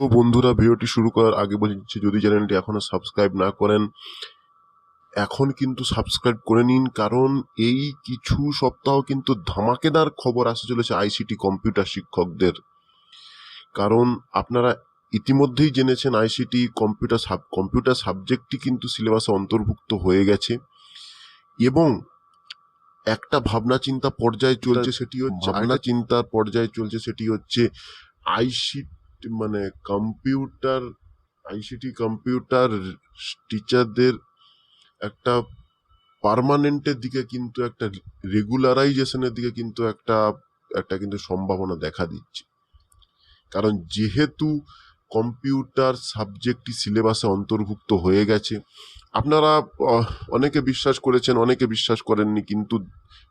তো বন্ধুরা ভিডিওটি শুরু করার আগে বলছি যদি চ্যানেলটি এখনও সাবস্ক্রাইব না করেন এখন কিন্তু সাবস্ক্রাইব করে নিন কারণ এই কিছু সপ্তাহ কিন্তু ধামাকেদার খবর আসতে চলেছে আইসিটি কম্পিউটার শিক্ষকদের। কারণ আপনারা ইতিমধ্যেই জেনেছেন আইসিটি কম্পিউটার সাব কম্পিউটার সাবজেক্টটি কিন্তু সিলেবাসে অন্তর্ভুক্ত হয়ে গেছে। এবং একটা ভাবনা চিন্তা পর্যায়ে চলছে সেটি হচ্ছে ভাবনা চিন্তার পর্যায়ে চলছে সেটি হচ্ছে আইসিটি মানে কম্পিউটার আইসিটি কম্পিউটার টিচারদের একটা পার্মানেন্টের দিকে কিন্তু একটা রেগুলারাইজেশনের দিকে কিন্তু একটা একটা কিন্তু সম্ভাবনা দেখা দিচ্ছে। কারণ যেহেতু কম্পিউটার সাবজেক্টটি সিলেবাসে অন্তর্ভুক্ত হয়ে গেছে, আপনারা অনেকে বিশ্বাস করেছেন, অনেকে বিশ্বাস করেননি, কিন্তু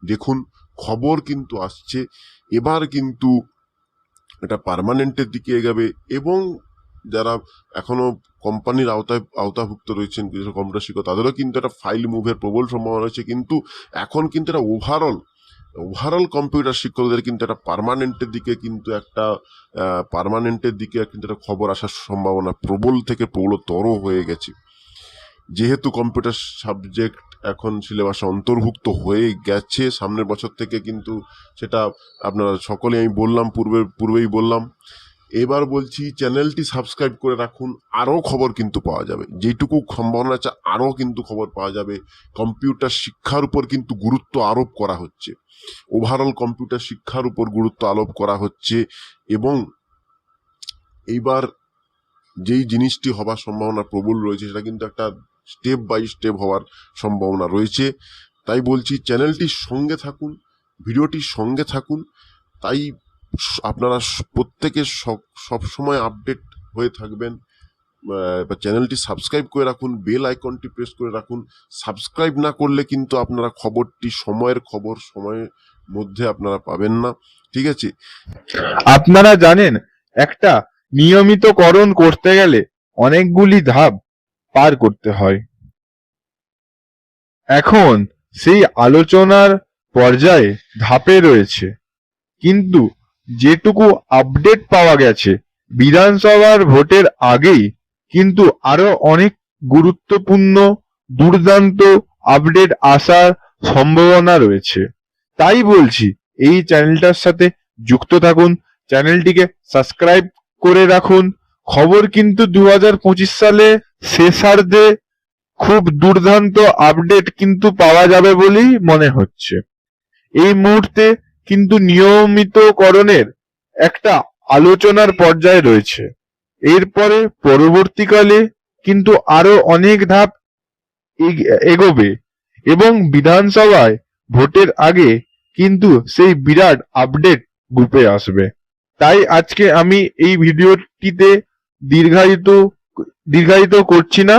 দেখুন, খবর কিন্তু আসছে। এবার কিন্তু এটা পার্মানেন্টের দিকে এগাবে এবং যারা এখনও কোম্পানির আওতায়, আওতাভুক্ত রয়েছেন, কিছু কম্পিউটার শিক্ষক তাদেরও কিন্তু একটা ফাইল মুভের প্রবল সম্ভাবনা রয়েছে। কিন্তু এখন কিন্তু এটা ওভারঅল ওভারঅল কম্পিউটার শিক্ষকদের কিন্তু একটা পার্মানেন্টের দিকে কিন্তু একটা পার্মানেন্টের দিকে কিন্তু একটা খবর আসার সম্ভাবনা প্রবল থেকে প্রবলতর হয়ে গেছে। যেহেতু কম্পিউটার সাবজেক্ট এখন সিলেবাসে অন্তর্ভুক্ত হয়ে গেছে, সামনের বছর থেকে কিন্তু সেটা আপনারা সকলে আমি বললাম, পূর্বে, পূর্বেই বললাম। এবার বলছি, চ্যানেলটি সাবস্ক্রাইব করে রাখুন, আরও খবর কিন্তু পাওয়া যাবে। যেটুকু সম্ভাবনা আছে, আরও কিন্তু খবর পাওয়া যাবে। কম্পিউটার শিক্ষার উপর কিন্তু গুরুত্ব আরোপ করা হচ্ছে। ওভারঅল কম্পিউটার শিক্ষার উপর গুরুত্ব আরোপ করা হচ্ছে এবং এইবার যেই জিনিসটি হবার সম্ভাবনা প্রবল রয়েছে, সেটা কিন্তু একটা স্টেপ বাই স্টেপ হওয়ার সম্ভাবনা রয়েছে। তাই বলছি চ্যানেলটির সঙ্গে থাকুন ভিডিওটির সঙ্গে থাকুন। তাই আপনারা প্রত্যেকে সব- সবসময় আপডেট হয়ে থাকবেন। বা চ্যানেলটি সাবস্ক্রাইব করে রাখুন, বেল আইকনটি প্রেস করে রাখুন। সাবস্ক্রাইব না করলে কিন্তু আপনারা খবরটি, সময়ের খবর সময়ের মধ্যে আপনারা পাবেন না। ঠিক আছে? আপনারা জানেন, একটা নিয়মিতকরণ করতে গেলে অনেকগুলি ধাপ পার করতে হয়। এখন সেই আলোচনার পর্যায়ে ধাপে রয়েছে। কিন্তু যেটুকু আপডেট পাওয়া গেছে, বিধানসভার ভোটের আগেই কিন্তু আরও অনেক গুরুত্বপূর্ণ, দুর্দান্ত আপডেট আসার সম্ভাবনা রয়েছে। তাই বলছি, এই চ্যানেলটার সাথে যুক্ত থাকুন, চ্যানেলটিকে সাবস্ক্রাইব করে রাখুন খবর কিন্তু দু হাজার পঁচিশ সালে শেষার্ধে খুব দুর্দান্ত আপডেট কিন্তু পাওয়া যাবে বলেই মনে হচ্ছে। এই মুহূর্তে কিন্তু নিয়মিতকরণের একটা আলোচনার পর্যায়ে রয়েছে। এরপরে পরবর্তীকালে কিন্তু আরও অনেক ধাপ এগ- এগোবে এবং বিধানসভায় ভোটের আগে কিন্তু সেই বিরাট আপডেট গ্রুপে আসবে। তাই আজকে আমি এই ভিডিওটিতে দীর্ঘায়িত দীর্ঘায়িত করছি না।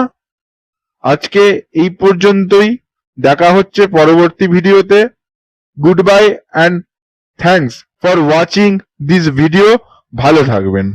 আজকে এই পর্যন্তই। দেখা হচ্ছে পরবর্তী ভিডিওতে। Good bye and thanks for watching this video ভালো থাকবেন।